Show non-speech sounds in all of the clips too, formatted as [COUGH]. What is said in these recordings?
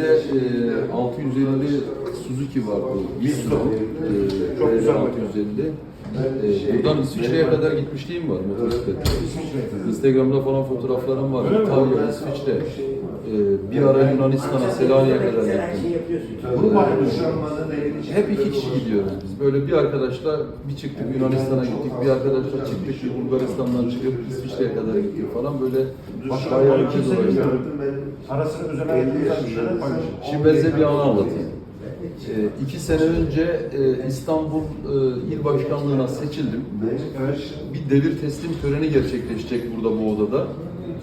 de e, 650 Suzuki vardı. Bistro. E, Çok güzel 650. E, buradan İsviçre'ye kadar gitmişliğim var motosikletle. Instagram'da falan fotoğraflarım var. İtalya, İsviçre. E, bir ara Yunanistan'a, Selanik'e kadar gittim. An. Hep iki kişi gidiyoruz biz. Böyle bir arkadaşla bir çıktık Yunanistan'a gittik, bir arkadaşla çıktık bir Bulgaristan'dan çıkıp İsviçre'ye kadar gittik falan böyle bayağı iki Kimse dolayı. bilmiyor. Ara sıra özel hayatımızdan. Şimdi ben size bir anı anlatayım. Ee, iki sene önce e, İstanbul e, İl Başkanlığı'na seçildim. Bir devir teslim töreni gerçekleşecek burada bu odada.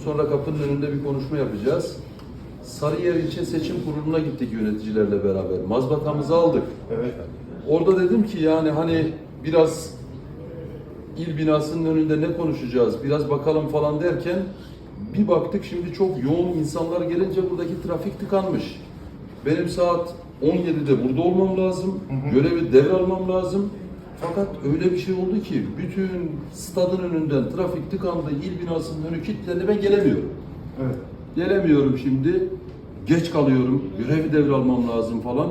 Sonra kapının önünde bir konuşma yapacağız. Sarıyer İlçe Seçim Kurulu'na gittik yöneticilerle beraber. Mazbatamızı aldık. Evet. Orada dedim ki yani hani biraz il binasının önünde ne konuşacağız, biraz bakalım falan derken bir baktık şimdi çok yoğun insanlar gelince buradaki trafik tıkanmış. Benim saat 17'de burada olmam lazım, görevi devralmam lazım. Fakat öyle bir şey oldu ki bütün stadın önünden trafik tıkandı, il binasının önü kilitlendi ben gelemiyorum. Evet. Gelemiyorum şimdi. Geç kalıyorum. Görevi devralmam lazım falan.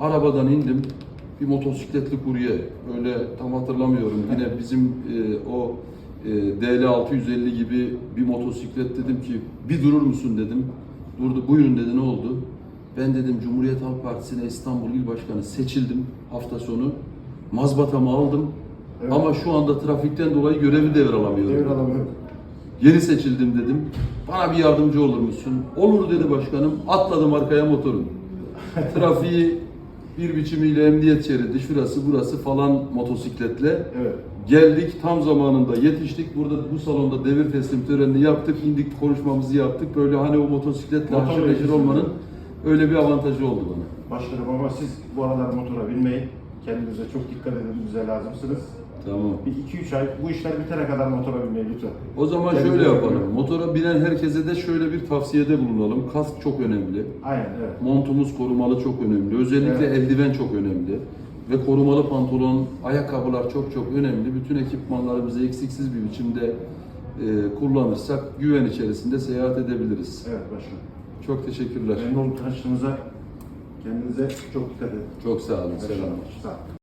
Arabadan indim. Bir motosikletli kurye. Öyle tam hatırlamıyorum. Yine bizim e, o e, DL 650 gibi bir motosiklet dedim ki bir durur musun dedim. Durdu. Buyurun dedi ne oldu? Ben dedim Cumhuriyet Halk Partisi'ne İstanbul İl Başkanı seçildim hafta sonu. Mazbatamı aldım. Evet. Ama şu anda trafikten dolayı görevi devralamıyorum. Devralamıyor. Yeni seçildim dedim. Bana bir yardımcı olur musun? Olur dedi başkanım. Atladım arkaya motorun. [LAUGHS] Trafiği bir biçimiyle emniyet şeridi, şurası burası falan motosikletle. Evet. Geldik tam zamanında yetiştik. Burada bu salonda devir teslim törenini yaptık. indik konuşmamızı yaptık. Böyle hani o motosikletle haşır neşir olmanın öyle bir avantajı oldu bana. Başkanım ama siz bu aralar motora binmeyin. Kendinize çok dikkat edin. Bize lazımsınız. Tamam. Bir 2-3 ay bu işler bitene kadar motora binmeyin lütfen. O zaman Kendinize şöyle yapalım. Motora binen herkese de şöyle bir tavsiyede bulunalım. Kask çok önemli. Aynen evet. Montumuz korumalı çok önemli. Özellikle Evet. eldiven çok önemli. Ve korumalı pantolon, ayakkabılar çok çok önemli. Bütün ekipmanlarımızı eksiksiz bir biçimde e, kullanırsak güven içerisinde seyahat edebiliriz. Evet başkanım. Çok teşekkürler. Memnun tanıştığınıza. Kendinize çok dikkat edin. Çok sağ olun. Selamlar. Sağ olun.